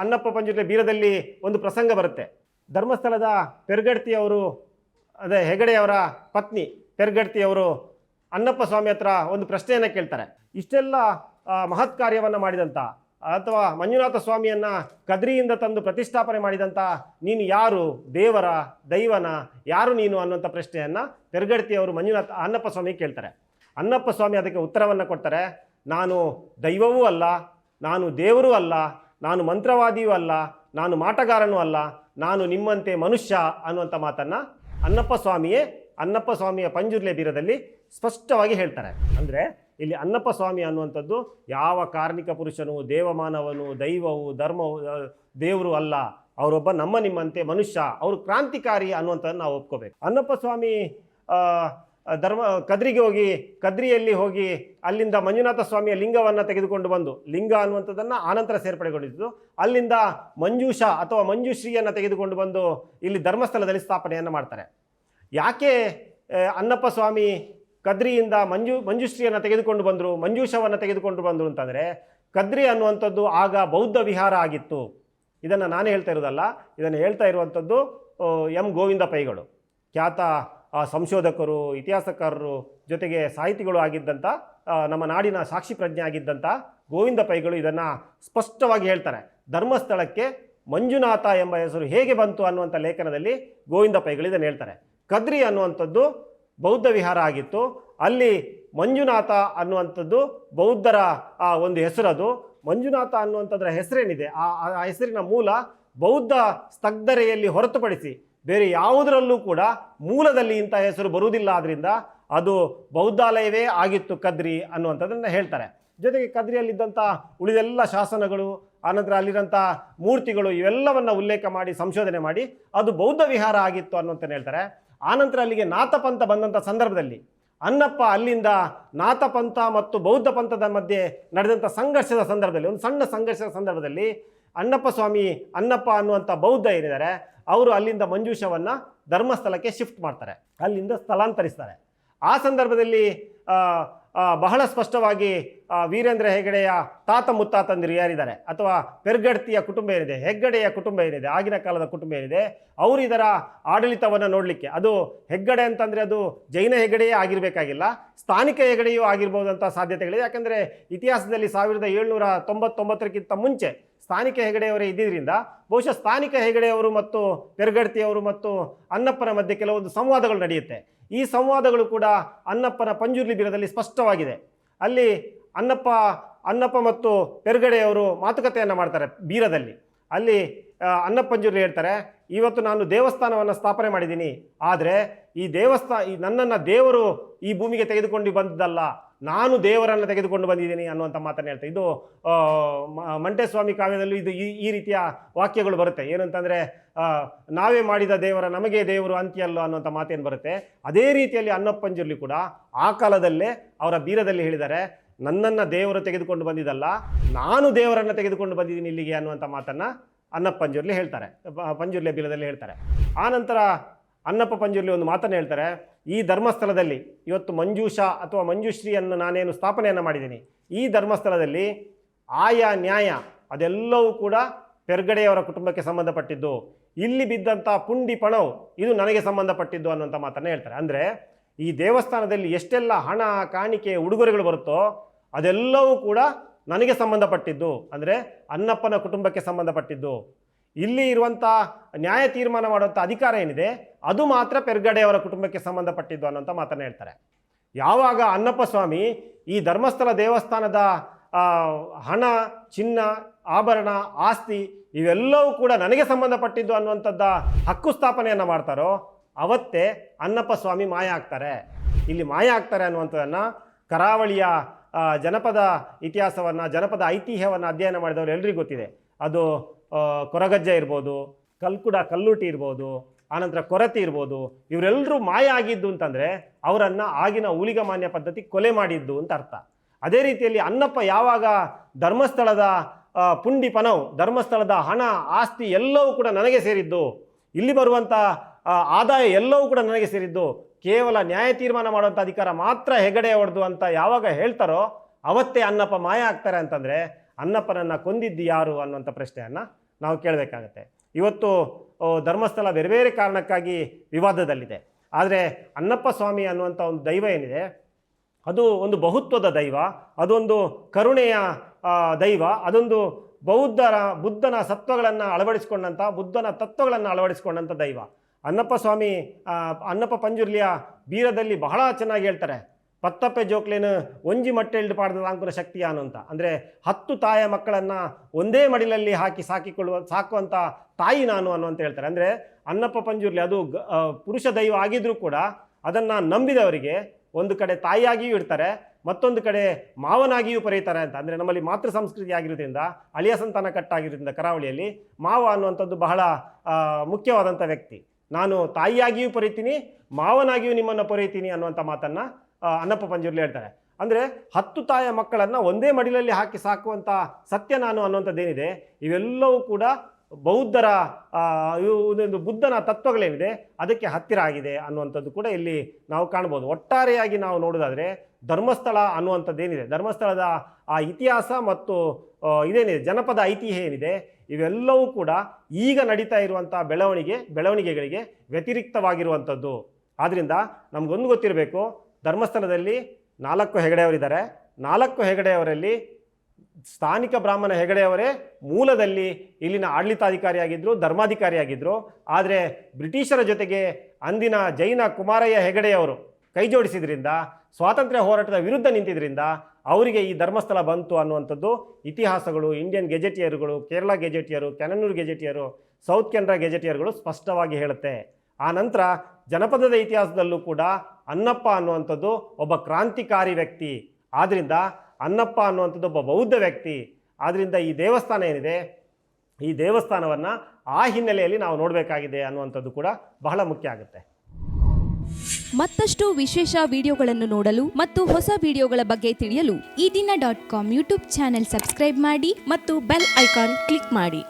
ಅನ್ನಪ್ಪ ಪಂಜುರ್ಲಿಯ ಬೀರದಲ್ಲಿ ಒಂದು ಪ್ರಸಂಗ ಬರುತ್ತೆ. ಧರ್ಮಸ್ಥಳದ ಪೆರ್ಗಡ್ತಿಯವರು, ಅದೇ ಹೆಗಡೆಯವರ ಪತ್ನಿ ಪೆರ್ಗಡ್ತಿಯವರು ಅನ್ನಪ್ಪ ಸ್ವಾಮಿ ಹತ್ರ ಒಂದು ಪ್ರಶ್ನೆಯನ್ನು ಕೇಳ್ತಾರೆ. ಇಷ್ಟೆಲ್ಲ ಮಹತ್ ಕಾರ್ಯವನ್ನು ಮಾಡಿದಂಥ ಅಥವಾ ಮಂಜುನಾಥ ಸ್ವಾಮಿಯನ್ನು ಕದ್ರಿಯಿಂದ ತಂದು ಪ್ರತಿಷ್ಠಾಪನೆ ಮಾಡಿದಂಥ ನೀನು ಯಾರು? ದೇವರ, ದೈವನ, ಯಾರು ನೀನು ಅನ್ನುವಂಥ ಪ್ರಶ್ನೆಯನ್ನು ತೆರಗಡ್ತಿಯವರು ಮಂಜುನಾಥ ಅನ್ನಪ್ಪ ಸ್ವಾಮಿ ಕೇಳ್ತಾರೆ. ಅನ್ನಪ್ಪ ಸ್ವಾಮಿ ಅದಕ್ಕೆ ಉತ್ತರವನ್ನು ಕೊಡ್ತಾರೆ. ನಾನು ದೈವವೂ ಅಲ್ಲ, ನಾನು ದೇವರೂ ಅಲ್ಲ, ನಾನು ಮಂತ್ರವಾದಿಯೂ ಅಲ್ಲ, ನಾನು ಮಾಟಗಾರನೂ ಅಲ್ಲ, ನಾನು ನಿಮ್ಮಂತೆ ಮನುಷ್ಯ ಅನ್ನುವಂಥ ಮಾತನ್ನು ಅನ್ನಪ್ಪ ಸ್ವಾಮಿಯೇ ಅನ್ನಪ್ಪ ಸ್ವಾಮಿಯ ಪಂಜುರ್ಲೆ ಬೀರದಲ್ಲಿ ಸ್ಪಷ್ಟವಾಗಿ ಹೇಳ್ತಾರೆ. ಅಂದರೆ ಇಲ್ಲಿ ಅನ್ನಪ್ಪ ಸ್ವಾಮಿ ಅನ್ನುವಂಥದ್ದು ಯಾವ ಕಾರ್ಮಿಕ ಪುರುಷನು, ದೇವಮಾನವನು, ದೈವವು, ಧರ್ಮವು ದೇವರು ಅಲ್ಲ, ಅವರೊಬ್ಬ ನಮ್ಮ ನಿಮ್ಮಂತೆ ಮನುಷ್ಯ, ಅವರು ಕ್ರಾಂತಿಕಾರಿ ಅನ್ನುವಂಥದ್ದು ನಾವು ಒಪ್ಕೋಬೇಕು. ಅನ್ನಪ್ಪ ಸ್ವಾಮಿ ಧರ್ಮ, ಕದ್ರಿಗೆ ಹೋಗಿ, ಕದ್ರಿಯಲ್ಲಿ ಹೋಗಿ ಅಲ್ಲಿಂದ ಮಂಜುನಾಥ ಸ್ವಾಮಿಯ ಲಿಂಗವನ್ನು ತೆಗೆದುಕೊಂಡು ಬಂದು, ಲಿಂಗ ಅನ್ನುವಂಥದ್ದನ್ನು ಆನಂತರ ಸೇರ್ಪಡೆಗೊಂಡಿದ್ದು, ಅಲ್ಲಿಂದ ಮಂಜೂಷ ಅಥವಾ ಮಂಜುಶ್ರೀಯನ್ನು ತೆಗೆದುಕೊಂಡು ಬಂದು ಇಲ್ಲಿ ಧರ್ಮಸ್ಥಳದಲ್ಲಿ ಸ್ಥಾಪನೆಯನ್ನು ಮಾಡ್ತಾರೆ. ಯಾಕೆ ಅನ್ನಪ್ಪ ಸ್ವಾಮಿ ಕದ್ರಿಯಿಂದ ಮಂಜು, ಮಂಜುಶ್ರೀಯನ್ನು ತೆಗೆದುಕೊಂಡು ಬಂದರು, ಮಂಜೂಷವನ್ನು ತೆಗೆದುಕೊಂಡು ಬಂದರು ಅಂತಂದರೆ, ಕದ್ರಿ ಅನ್ನುವಂಥದ್ದು ಆಗ ಬೌದ್ಧ ವಿಹಾರ ಆಗಿತ್ತು. ಇದನ್ನು ನಾನು ಹೇಳ್ತಾ ಇರೋದಲ್ಲ, ಇದನ್ನು ಹೇಳ್ತಾ ಇರುವಂಥದ್ದು ಎಂ ಗೋವಿಂದ ಪೈಗಳು. ಖ್ಯಾತ ಸಂಶೋಧಕರು, ಇತಿಹಾಸಕಾರರು ಜೊತೆಗೆ ಸಾಹಿತಿಗಳು ಆಗಿದ್ದಂಥ ನಮ್ಮ ನಾಡಿನ ಸಾಕ್ಷಿ ಪ್ರಜ್ಞೆ ಆಗಿದ್ದಂಥ ಗೋವಿಂದ ಪೈಗಳು ಇದನ್ನು ಸ್ಪಷ್ಟವಾಗಿ ಹೇಳ್ತಾರೆ. ಧರ್ಮಸ್ಥಳಕ್ಕೆ ಮಂಜುನಾಥ ಎಂಬ ಹೆಸರು ಹೇಗೆ ಬಂತು ಅನ್ನುವಂಥ ಲೇಖನದಲ್ಲಿ ಗೋವಿಂದ ಪೈಗಳು ಇದನ್ನು ಹೇಳ್ತಾರೆ. ಕದ್ರಿ ಅನ್ನುವಂಥದ್ದು ಬೌದ್ಧ ವಿಹಾರ ಆಗಿತ್ತು. ಅಲ್ಲಿ ಮಂಜುನಾಥ ಅನ್ನುವಂಥದ್ದು ಬೌದ್ಧರ ಆ ಒಂದು ಹೆಸರದು. ಮಂಜುನಾಥ ಅನ್ನುವಂಥದ್ರ ಹೆಸರೇನಿದೆ. ಆ ಆ ಹೆಸರಿನ ಮೂಲ ಬೌದ್ಧ ಸ್ತಗ್ಧರೆಯಲ್ಲಿ ಹೊರತುಪಡಿಸಿ ಬೇರೆ ಯಾವುದರಲ್ಲೂ ಕೂಡ ಮೂಲದಲ್ಲಿ ಇಂಥ ಹೆಸರು ಬರುವುದಿಲ್ಲ. ಆದ್ದರಿಂದ ಅದು ಬೌದ್ಧಾಲಯವೇ ಆಗಿತ್ತು ಕದ್ರಿ ಅನ್ನುವಂಥದ್ದನ್ನು ಹೇಳ್ತಾರೆ. ಜೊತೆಗೆ ಕದ್ರಿಯಲ್ಲಿದ್ದಂಥ ಉಳಿದೆಲ್ಲ ಶಾಸನಗಳು, ಆನಂತರ ಅಲ್ಲಿರೋಂಥ ಮೂರ್ತಿಗಳು ಇವೆಲ್ಲವನ್ನು ಉಲ್ಲೇಖ ಮಾಡಿ, ಸಂಶೋಧನೆ ಮಾಡಿ ಅದು ಬೌದ್ಧ ವಿಹಾರ ಆಗಿತ್ತು ಅನ್ನುವಂತ ಹೇಳ್ತಾರೆ. ಆನಂತರ ಅಲ್ಲಿಗೆ ನಾಥಪಂಥ ಬಂದಂಥ ಸಂದರ್ಭದಲ್ಲಿ ಅನ್ನಪ್ಪ ಅಲ್ಲಿಂದ ನಾಥಪಂಥ ಮತ್ತು ಬೌದ್ಧ ಪಂಥದ ಮಧ್ಯೆ ನಡೆದಂಥ ಸಂಘರ್ಷದ ಸಂದರ್ಭದಲ್ಲಿ, ಒಂದು ಸಣ್ಣ ಸಂಘರ್ಷದ ಸಂದರ್ಭದಲ್ಲಿ ಅನ್ನಪ್ಪ ಸ್ವಾಮಿ ಅನ್ನಪ್ಪ ಅನ್ನುವಂಥ ಬೌದ್ಧ ಏನಿದ್ದಾರೆ, ಅವರು ಅಲ್ಲಿಂದ ಮಂಜೂಷವನ್ನು ಧರ್ಮಸ್ಥಳಕ್ಕೆ ಶಿಫ್ಟ್ ಮಾಡ್ತಾರೆ, ಅಲ್ಲಿಂದ ಸ್ಥಳಾಂತರಿಸ್ತಾರೆ. ಆ ಸಂದರ್ಭದಲ್ಲಿ ಬಹಳ ಸ್ಪಷ್ಟವಾಗಿ ವೀರೇಂದ್ರ ಹೆಗಡೆಯ ತಾತ ಮುತ್ತಾತಂದಿರು ಯಾರಿದ್ದಾರೆ? ಅಥವಾ ಪೆರ್ಗಡ್ತಿಯ ಕುಟುಂಬ ಏನಿದೆ? ಹೆಗ್ಗಡೆಯ ಕುಟುಂಬ ಏನಿದೆ? ಆಗಿನ ಕಾಲದ ಕುಟುಂಬ ಏನಿದೆ? ಅವರು ಇದರ ಆಡಳಿತವನ್ನು ನೋಡಲಿಕ್ಕೆ. ಅದು ಹೆಗ್ಗಡೆ ಅಂತಂದರೆ ಅದು ಜೈನ ಹೆಗ್ಗಡೆಯೇ ಆಗಿರಬೇಕಾಗಿಲ್ಲ. ಸ್ಥಾನಿಕ ಹೆಗ್ಗಡೆಯೂ ಆಗಿರ್ಬೋದಂಥ ಸಾಧ್ಯತೆಗಳಿದೆ. ಯಾಕಂದರೆ ಇತಿಹಾಸದಲ್ಲಿ ಸಾವಿರದ ಏಳ್ನೂರ ತೊಂಬತ್ತೊಂಬತ್ತರಕ್ಕಿಂತ ಮುಂಚೆ ಸ್ಥಾನಿಕ ಹೆಗಡೆಯವರೇ ಇದ್ದಿದ್ದರಿಂದ ಬಹುಶಃ ಸ್ಥಾನಿಕ ಹೆಗಡೆಯವರು ಮತ್ತು ಪೆರ್ಗಡ್ತಿಯವರು ಮತ್ತು ಅನ್ನಪ್ಪನ ಮಧ್ಯೆ ಕೆಲವೊಂದು ಸಂವಾದಗಳು ನಡೆಯುತ್ತೆ. ಈ ಸಂವಾದಗಳು ಕೂಡ ಅನ್ನಪ್ಪನ ಪಂಜುರ್ಲಿ ಬೀರದಲ್ಲಿ ಸ್ಪಷ್ಟವಾಗಿದೆ. ಅಲ್ಲಿ ಅನ್ನಪ್ಪ ಅನ್ನಪ್ಪ ಮತ್ತು ಪೆರ್ಗಡೆಯವರು ಮಾತುಕತೆಯನ್ನು ಮಾಡ್ತಾರೆ ಬೀರದಲ್ಲಿ. ಅಲ್ಲಿ ಅನ್ನಪ್ಪಂಜುರ್ಲಿ ಹೇಳ್ತಾರೆ, ಇವತ್ತು ನಾನು ದೇವಸ್ಥಾನವನ್ನು ಸ್ಥಾಪನೆ ಮಾಡಿದ್ದೀನಿ. ಆದರೆ ಈ ದೇವಸ್ಥಾನ ಈ ನನ್ನನ್ನು ದೇವರು ಈ ಭೂಮಿಗೆ ತೆಗೆದುಕೊಂಡು ಬಂದದ್ದಲ್ಲ. ನಾನು ದೇವರನ್ನು ತೆಗೆದುಕೊಂಡು ಬಂದಿದ್ದೀನಿ ಅನ್ನುವಂಥ ಮಾತನ್ನು ಹೇಳ್ತಾರೆ ಇದು ಮಂಟೇಸ್ವಾಮಿ ಕಾವ್ಯದಲ್ಲೂ ಇದು ಈ ಈ ರೀತಿಯ ವಾಕ್ಯಗಳು ಬರುತ್ತೆ. ಏನಂತಂದರೆ ನಾವೇ ಮಾಡಿದ ದೇವರ ನಮಗೆ ದೇವರು ಅಂತ್ಯಲ್ಲ ಅನ್ನುವಂಥ ಮಾತೇನು ಬರುತ್ತೆ. ಅದೇ ರೀತಿಯಲ್ಲಿ ಅನ್ನಪ್ಪಂಜುರ್ಲಿ ಕೂಡ ಆ ಕಾಲದಲ್ಲೇ ಅವರ ಬೀರದಲ್ಲಿ ಹೇಳಿದ್ದಾರೆ, ನನ್ನನ್ನು ದೇವರು ತೆಗೆದುಕೊಂಡು ಬಂದಿದ್ದಲ್ಲ, ನಾನು ದೇವರನ್ನು ತೆಗೆದುಕೊಂಡು ಬಂದಿದ್ದೀನಿ ಇಲ್ಲಿಗೆ ಅನ್ನುವಂಥ ಮಾತನ್ನು ಅನ್ನಪ್ಪಂಜುರ್ಲಿ ಹೇಳ್ತಾರೆ. ಪಂಜುರ್ಲಿ ಬೀರದಲ್ಲಿ ಹೇಳ್ತಾರೆ. ಆನಂತರ ಅನ್ನಪ್ಪ ಪಂಜುರ್ಲಿ ಒಂದು ಮಾತನ್ನು ಹೇಳ್ತಾರೆ, ಈ ಧರ್ಮಸ್ಥಳದಲ್ಲಿ ಇವತ್ತು ಮಂಜೂಷಾ ಅಥವಾ ಮಂಜುಶ್ರೀಯನ್ನು ನಾನೇನು ಸ್ಥಾಪನೆಯನ್ನು ಮಾಡಿದ್ದೀನಿ. ಈ ಧರ್ಮಸ್ಥಳದಲ್ಲಿ ಆಯಾ ನ್ಯಾಯ ಅದೆಲ್ಲವೂ ಕೂಡ ಪೆರ್ಗಡೆಯವರ ಕುಟುಂಬಕ್ಕೆ ಸಂಬಂಧಪಟ್ಟಿದ್ದು. ಇಲ್ಲಿ ಬಿದ್ದಂಥ ಪುಂಡಿ ಪಣವು ಇದು ನನಗೆ ಸಂಬಂಧಪಟ್ಟಿದ್ದು ಅನ್ನುವಂಥ ಮಾತನ್ನು ಹೇಳ್ತಾರೆ. ಅಂದರೆ ಈ ದೇವಸ್ಥಾನದಲ್ಲಿ ಎಷ್ಟೆಲ್ಲ ಹಣ, ಕಾಣಿಕೆ, ಉಡುಗೊರೆಗಳು ಬರುತ್ತೋ ಅದೆಲ್ಲವೂ ಕೂಡ ನನಗೆ ಸಂಬಂಧಪಟ್ಟಿದ್ದು. ಅಂದರೆ ಅನ್ನಪ್ಪನ ಕುಟುಂಬಕ್ಕೆ ಸಂಬಂಧಪಟ್ಟಿದ್ದು. ಇಲ್ಲಿ ಇರುವಂಥ ನ್ಯಾಯ ತೀರ್ಮಾನ ಮಾಡುವಂಥ ಅಧಿಕಾರ ಏನಿದೆ, ಅದು ಮಾತ್ರ ಪೆರ್ಗಡೆಯವರ ಕುಟುಂಬಕ್ಕೆ ಸಂಬಂಧಪಟ್ಟಿದ್ದು ಅನ್ನೋಂಥ ಮಾತನ್ನು ಹೇಳ್ತಾರೆ. ಯಾವಾಗ ಅನ್ನಪ್ಪ ಸ್ವಾಮಿ ಈ ಧರ್ಮಸ್ಥಳ ದೇವಸ್ಥಾನದ ಹಣ, ಚಿನ್ನ, ಆಭರಣ, ಆಸ್ತಿ ಇವೆಲ್ಲವೂ ಕೂಡ ನನಗೆ ಸಂಬಂಧಪಟ್ಟಿದ್ದು ಅನ್ನುವಂಥದ್ದ ಹಕ್ಕು ಸ್ಥಾಪನೆಯನ್ನು ಮಾಡ್ತಾರೋ, ಅವತ್ತೇ ಅನ್ನಪ್ಪ ಸ್ವಾಮಿ ಮಾಯ ಆಗ್ತಾರೆ. ಇಲ್ಲಿ ಮಾಯ ಆಗ್ತಾರೆ ಅನ್ನುವಂಥದ್ದನ್ನು ಕರಾವಳಿಯ ಜನಪದ ಇತಿಹಾಸವನ್ನು, ಜನಪದ ಐತಿಹ್ಯವನ್ನು ಅಧ್ಯಯನ ಮಾಡಿದವರು ಎಲ್ರಿಗೂ ಗೊತ್ತಿದೆ. ಅದು ಕೊರಗಜ್ಜ ಇರ್ಬೋದು, ಕಲ್ಕುಡ ಕಲ್ಲುಟಿ ಇರ್ಬೋದು, ಆನಂತರ ಕೊರತೆ ಇರ್ಬೋದು ಇವರೆಲ್ಲರೂ ಮಾಯ ಆಗಿದ್ದು ಅಂತಂದರೆ ಅವರನ್ನು ಆಗಿನ ಊಲಿಗಮಾನ್ಯ ಪದ್ಧತಿ ಕೊಲೆ ಮಾಡಿದ್ದು ಅಂತ ಅರ್ಥ. ಅದೇ ರೀತಿಯಲ್ಲಿ ಅನ್ನಪ್ಪ ಯಾವಾಗ ಧರ್ಮಸ್ಥಳದ ಪುಂಡಿ ಪನವು ಧರ್ಮಸ್ಥಳದ ಹಣ, ಆಸ್ತಿ ಎಲ್ಲವೂ ಕೂಡ ನನಗೆ ಸೇರಿದ್ದು, ಇಲ್ಲಿ ಬರುವಂಥ ಆದಾಯ ಎಲ್ಲವೂ ಕೂಡ ನನಗೆ ಸೇರಿದ್ದು, ಕೇವಲ ನ್ಯಾಯ ತೀರ್ಮಾನ ಮಾಡುವಂಥ ಅಧಿಕಾರ ಮಾತ್ರ ಹೆಗಡೆ ಹೊಡೆದು ಅಂತ ಯಾವಾಗ ಹೇಳ್ತಾರೋ ಅವತ್ತೇ ಅನ್ನಪ್ಪ ಮಾಯ ಆಗ್ತಾರೆ ಅಂತಂದರೆ ಅನ್ನಪ್ಪನನ್ನು ಕೊಂದಿದ್ದು ಯಾರು ಅನ್ನುವಂಥ ಪ್ರಶ್ನೆಯನ್ನು ನಾವು ಕೇಳಬೇಕಾಗತ್ತೆ. ಇವತ್ತು ಧರ್ಮಸ್ಥಳ ಬೇರೆ ಬೇರೆ ಕಾರಣಕ್ಕಾಗಿ ವಿವಾದದಲ್ಲಿದೆ. ಆದರೆ ಅನ್ನಪ್ಪ ಸ್ವಾಮಿ ಅನ್ನುವಂಥ ಒಂದು ದೈವ ಏನಿದೆ, ಅದು ಒಂದು ಬಹುತ್ವದ ದೈವ, ಅದೊಂದು ಕರುಣೆಯ ದೈವ, ಅದೊಂದು ಬೌದ್ಧರ, ಬುದ್ಧನ ಸತ್ವಗಳನ್ನು ಅಳವಡಿಸಿಕೊಂಡಂಥ ಬುದ್ಧನ ತತ್ವಗಳನ್ನು ಅಳವಡಿಸಿಕೊಂಡಂಥ ದೈವ. ಅನ್ನಪ್ಪ ಸ್ವಾಮಿ ಅನ್ನಪ್ಪ ಪಂಜುರ್ಲಿಯ ಬೀರದಲ್ಲಿ ಬಹಳ ಚೆನ್ನಾಗಿ ಹೇಳ್ತಾರೆ ಪತ್ತಪ್ಪೆ ಜೋಕ್ಲೇನು ಒಂಜಿ ಮಟ್ಟೆಲ್ಡು ಪಾಡ್ದ ಅಂಕುರ ಶಕ್ತಿಯಾನು ಅಂತ. ಅಂದರೆ ಹತ್ತು ತಾಯ ಮಕ್ಕಳನ್ನು ಒಂದೇ ಮಡಿಲಲ್ಲಿ ಹಾಕಿ ಸಾಕಿಕೊಳ್ಳುವ ಸಾಕುವಂಥ ತಾಯಿ ನಾನು ಅನ್ನುವಂತ ಹೇಳ್ತಾರೆ. ಅಂದರೆ ಅನ್ನಪ್ಪ ಪಂಜುರ್ಲಿ ಅದು ಪುರುಷ ದೈವ ಆಗಿದ್ರೂ ಕೂಡ ಅದನ್ನು ನಂಬಿದವರಿಗೆ ಒಂದು ಕಡೆ ತಾಯಿಯಾಗಿಯೂ ಇಡ್ತಾರೆ, ಮತ್ತೊಂದು ಕಡೆ ಮಾವನಾಗಿಯೂ ಪರೀತಾರೆ ಅಂತ. ಅಂದರೆ ನಮ್ಮಲ್ಲಿ ಮಾತೃ ಸಂಸ್ಕೃತಿ ಆಗಿರೋದ್ರಿಂದ, ಅಳಿಯ ಸಂತಾನ ಕಟ್ಟಾಗಿರೋದ್ರಿಂದ ಕರಾವಳಿಯಲ್ಲಿ ಮಾವ ಅನ್ನುವಂಥದ್ದು ಬಹಳ ಮುಖ್ಯವಾದಂಥ ವ್ಯಕ್ತಿ. ನಾನು ತಾಯಿಯಾಗಿಯೂ ಪರಿತೀನಿ ಮಾವನಾಗಿಯೂ ನಿಮ್ಮನ್ನು ಪೊರೀತೀನಿ ಅನ್ನುವಂಥ ಮಾತನ್ನು ಅನ್ನಪ್ಪ ಪಂಜುರ್ಲಿ ಹೇಳ್ತಾರೆ. ಅಂದರೆ ಹತ್ತು ತಾಯ ಮಕ್ಕಳನ್ನು ಒಂದೇ ಮಡಿಲಲ್ಲಿ ಹಾಕಿ ಸಾಕುವಂಥ ಸತ್ಯ ನಾನು ಅನ್ನುವಂಥದ್ದೇನಿದೆ. ಇವೆಲ್ಲವೂ ಕೂಡ ಬೌದ್ಧರ ಒಂದೊಂದು ಬುದ್ಧನ ತತ್ವಗಳೇನಿದೆ. ಅದಕ್ಕೆ ಹತ್ತಿರ ಆಗಿದೆ ಅನ್ನುವಂಥದ್ದು ಕೂಡ ಇಲ್ಲಿ ನಾವು ಕಾಣ್ಬೋದು. ಒಟ್ಟಾರೆಯಾಗಿ ನಾವು ನೋಡೋದಾದರೆ ಧರ್ಮಸ್ಥಳ ಅನ್ನುವಂಥದ್ದೇನಿದೆ. ಧರ್ಮಸ್ಥಳದ ಆ ಇತಿಹಾಸ ಮತ್ತು ಇದೇನಿದೆ, ಜನಪದ ಐತಿಹ್ಯ ಏನಿದೆ, ಇವೆಲ್ಲವೂ ಕೂಡ ಈಗ ನಡೀತಾ ಇರುವಂಥ ಬೆಳವಣಿಗೆ, ಬೆಳವಣಿಗೆಗಳಿಗೆ ವ್ಯತಿರಿಕ್ತವಾಗಿರುವಂಥದ್ದು. ಆದ್ದರಿಂದ ನಮಗೊಂದು ಗೊತ್ತಿರಬೇಕು ಧರ್ಮಸ್ಥಳದಲ್ಲಿ ನಾಲ್ಕು ಹೆಗಡೆಯವರಿದ್ದಾರೆ. ನಾಲ್ಕು ಹೆಗಡೆಯವರಲ್ಲಿ ಸ್ಥಾನಿಕ ಬ್ರಾಹ್ಮಣ ಹೆಗಡೆಯವರೇ ಮೂಲದಲ್ಲಿ ಇಲ್ಲಿನ ಆಡಳಿತಾಧಿಕಾರಿಯಾಗಿದ್ದರು ಧರ್ಮಾಧಿಕಾರಿಯಾಗಿದ್ದರು ಆದರೆ ಬ್ರಿಟಿಷರ ಜೊತೆಗೆ ಅಂದಿನ ಜೈನ ಕುಮಾರಯ್ಯ ಹೆಗಡೆಯವರು ಕೈ ಜೋಡಿಸಿದ್ರಿಂದ, ಸ್ವಾತಂತ್ರ್ಯ ಹೋರಾಟದ ವಿರುದ್ಧ ನಿಂತಿದ್ದರಿಂದ ಅವರಿಗೆ ಈ ಧರ್ಮಸ್ಥಳ ಬಂತು ಅನ್ನುವಂಥದ್ದು ಇತಿಹಾಸಗಳು, Indian ಗೆಜೆಟಿಯರ್ಗಳು, Kerala gazetteer Cannanore gazetteer, South Kanara ಗೆಜೆಟಿಯರ್ಗಳು ಸ್ಪಷ್ಟವಾಗಿ ಹೇಳುತ್ತೆ. ಆ ನಂತರ ಜನಪದದ ಇತಿಹಾಸದಲ್ಲೂ ಕೂಡ ಅನ್ನಪ್ಪ ಅನ್ನುವಂಥದ್ದು ಒಬ್ಬ ಕ್ರಾಂತಿಕಾರಿ ವ್ಯಕ್ತಿ. ಆದ್ದರಿಂದ ಅನ್ನಪ್ಪ ಅನ್ನುವಂಥದ್ದು ಒಬ್ಬ ಬೌದ್ಧ ವ್ಯಕ್ತಿ. ಆದ್ದರಿಂದ ಈ ದೇವಸ್ಥಾನ ಏನಿದೆ? ಈ ದೇವಸ್ಥಾನವನ್ನು ಆ ಹಿನ್ನೆಲೆಯಲ್ಲಿ ನಾವು ನೋಡಬೇಕಾಗಿದೆ ಅನ್ನುವಂಥದ್ದು ಕೂಡ ಬಹಳ ಮುಖ್ಯ ಆಗುತ್ತೆ. ಮತ್ತಷ್ಟು ವಿಶೇಷ ವಿಡಿಯೋಗಳನ್ನು ನೋಡಲು ಮತ್ತು ಹೊಸ ವಿಡಿಯೋಗಳ ಬಗ್ಗೆ ತಿಳಿಯಲು Ee Dina dot com YouTube channel subscribe ಮಾಡಿ ಮತ್ತು ಬೆಲ್ ಐಕಾನ್ ಕ್ಲಿಕ್ ಮಾಡಿ.